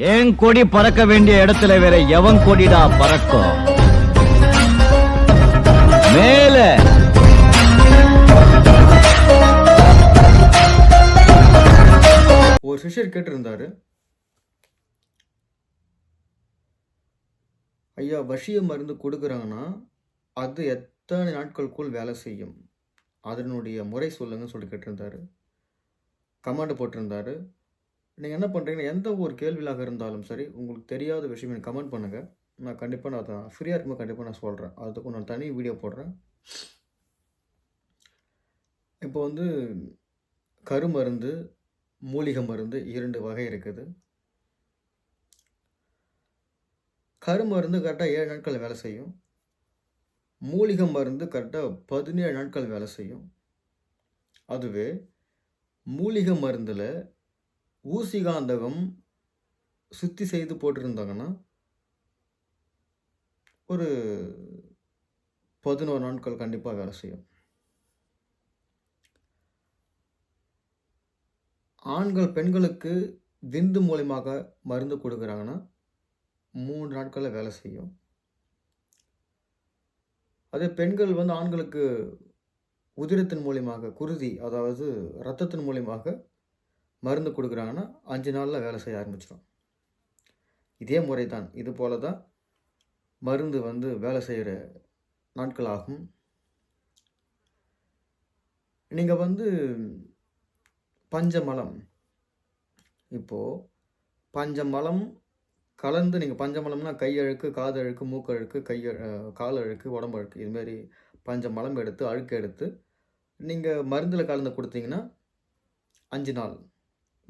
என் கொடி பறக்க வேண்டிய இடத்துல வேற எவன் கொடிடா பறக்கும்? மேல. ஒரு சிஷ்யர் கேட்டிருந்தாரு. ஐயா வசிய மருந்து கொடுக்குறாங்கன்னா அது எத்தனை நாட்களுக்குள் வேலை செய்யும்? அதனுடைய முறை சொல்லுங்கன்னு சொல்லி கேட்டிருந்தாரு. கமாண்டு போட்டிருந்தாரு. நீங்கள் என்ன பண்ணுறீங்கன்னா எந்த ஒரு கேள்வியாக இருந்தாலும் சரி உங்களுக்கு தெரியாத விஷயம் எனக்கு கமெண்ட் பண்ணுங்கள் நான் கண்டிப்பாக நான் அதை ஃப்ரீயாக இருக்கும்போது கண்டிப்பாக நான் சொல்கிறேன் அதுக்கு நான் தனி வீடியோ போடுறேன். இப்போ வந்து கருமருந்து மூலிகை மருந்து இரண்டு வகை இருக்குது. கருமருந்து கரெக்டாக ஏழு நாட்கள் வேலை செய்யும். மூலிகை மருந்து கரெக்டாக பதினேழு நாட்கள் வேலை செய்யும். அதுவே மூலிகை மருந்தில் ஊசிகாந்தகம் சுத்தி செய்து போட்டிருந்தாங்கன்னா ஒரு பதினோரு நாட்கள் கண்டிப்பாக வேலை செய்யும். ஆண்கள் பெண்களுக்கு விந்து மூலியமாக மருந்து கொடுக்குறாங்கன்னா மூணு நாட்களில் வேலை செய்யும். அதே பெண்கள் வந்து ஆண்களுக்கு உதிரத்தின் மூலியமாக குருதி அதாவது ரத்தத்தின் மூலியமாக மருந்து கொடுக்குறாங்கன்னா அஞ்சு நாளில் வேலை செய்ய ஆரம்பிச்சிடும் இதே முறை தான் இது போல தான் மருந்து வந்து வேலை செய்கிற நாட்கள் ஆகும் நீங்கள் வந்து பஞ்சமலம். இப்போது பஞ்சமலம் கலந்து நீங்கள் பஞ்சமலம்னா கையழுக்கு காதழுக்கு மூக்கழுக்கு கைய கால் அழுக்கு உடம்பு அழுக்கு இதுமாரி பஞ்சமலம் எடுத்து அழுக்கு எடுத்து நீங்கள் மருந்தில் கலந்து கொடுத்தீங்கன்னா அஞ்சு நாள்.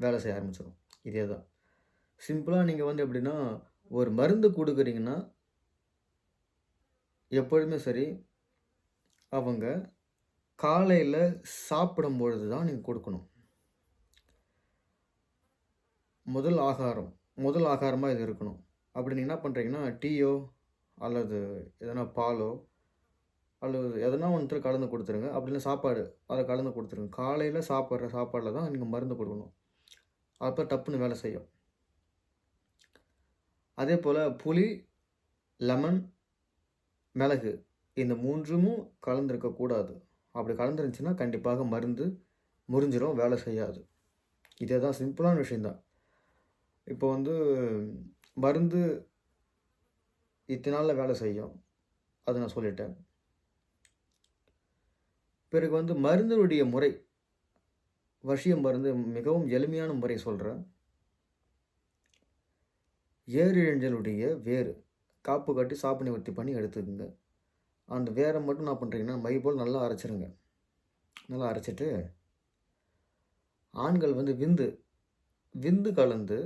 வேலை செய்ய ஆரம்பிச்சிடும் இதே தான். சிம்பிளாக நீங்கள் வந்து எப்படின்னா ஒரு மருந்து கொடுக்குறீங்கன்னா எப்பொழுதுமே சரி அவங்க காலையில் சாப்பிடும் பொழுது தான் நீங்கள் கொடுக்கணும். முதல் ஆகாரம் முதல் ஆகாரமாக இது இருக்கணும். அப்படி நீங்கள் என்ன பண்ணுறீங்கன்னா டீயோ அல்லது எதனா பாலோ அல்லது எதனா ஒன்று கலந்து கொடுத்துருங்க. அப்படின்னா சாப்பாடு அதை கலந்து கொடுத்துருங்க. காலையில் சாப்பிட்ற சாப்பாடில் தான் நீங்கள் மருந்து கொடுக்கணும். அப்போ டப்புன்னு வேலை செய்யும். அதே போல் புளி லெமன் மிளகு இந்த மூன்றுமும் கலந்துருக்கக்கூடாது அப்படி கலந்துருந்துச்சுன்னா கண்டிப்பாக மருந்து முறிஞ்சிடும் வேலை செய்யாது. இதே தான் சிம்பிளான விஷயந்தான் இப்போ வந்து மருந்து இத்தனை நாளில் வேலை செய்யும். அதை நான் சொல்லிட்டேன். பிறகு வந்து மருந்தினுடைய முறை வசிய மருந்து மிகவும் எளிமையான முறை சொல்கிறேன் ஏரிழஞ்சலுடைய வேர் காப்பு கட்டி சாப்பு நிவர்த்தி பண்ணி எடுத்துக்கோங்க. அந்த வேரை மட்டும் என்ன பண்ணுறீங்கன்னா மை போல் நல்லா அரைச்சிருங்க. நல்லா அரைச்சிட்டு ஆண்கள் வந்து விந்து விந்து கலந்து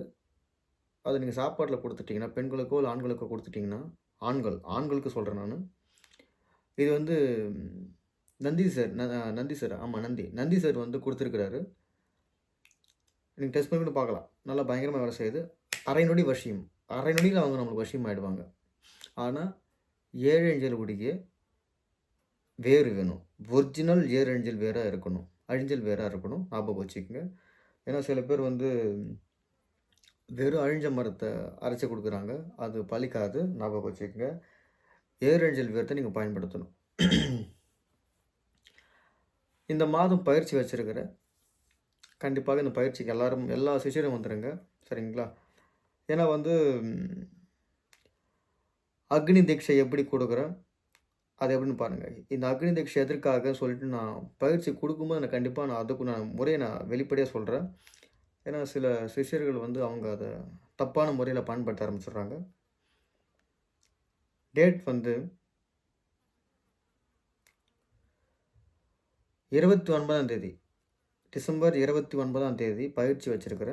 அதை நீங்கள் சாப்பாட்டில் கொடுத்துட்டிங்கன்னா பெண்களுக்கோ இல்லை ஆண்களுக்கோ கொடுத்துட்டிங்கன்னா ஆண்கள் ஆண்களுக்கு சொல்கிறேன் நான். இது வந்து நந்தி சார் ந- நந்தி சார் ஆமாம் நந்தி. நந்தி சார் வந்து கொடுத்துருக்கிறாரு. நீங்கள் டெஸ்ட் பண்ணி கூட பார்க்கலாம். நல்லா பயங்கரமாக வேலை செய்யுது. அரை நொடி வசியம் அரை நொடியில் அவங்க நம்மளுக்கு வசியம் ஆகிடுவாங்க ஆனால் ஏழஞ்சலுடைய வேறு வேணும். ஒரிஜினல் ஏழஞ்சல் வேறாக இருக்கணும். அழிஞ்சல் வேறாக இருக்கணும். ஞாபகம் வச்சுக்கோங்க. ஏன்னா சில பேர் வந்து வெறும் அழிஞ்ச மரத்தை அரைச்சி கொடுக்குறாங்க. அது பழிக்காது. ஞாபகம் வச்சுக்கோங்க. ஏரஞ்சல் வேர்த்தை நீங்கள் பயன்படுத்தணும். இந்த மாதம் பயிற்சி வச்சுருக்கிறேன் கண்டிப்பாக இந்த பயிற்சிக்கு எல்லாரும் எல்லா சிஷியரும் வந்துடுங்க சரிங்களா? ஏன்னா வந்து அக்னி தீட்சை எப்படி கொடுக்குறேன் அது எப்படின்னு பாருங்கள் இந்த அக்னி தீட்சை எதற்காக சொல்லிட்டு நான் பயிற்சி கொடுக்கும்போது நான் கண்டிப்பாக நான் அதுக்கு நான் முறையை நான் வெளிப்படையாக சொல்கிறேன் ஏன்னா சில சிஷ்யர்கள் வந்து அவங்க அதை தப்பான முறையில் பயன்படுத்த ஆரம்பிச்சிடுறாங்க. டேட் வந்து இருபத்தி ஒன்பதாம் தேதி. டிசம்பர் இருபத்தி ஒன்பதாம் தேதி பயிற்சி வச்சுருக்கிறேன்.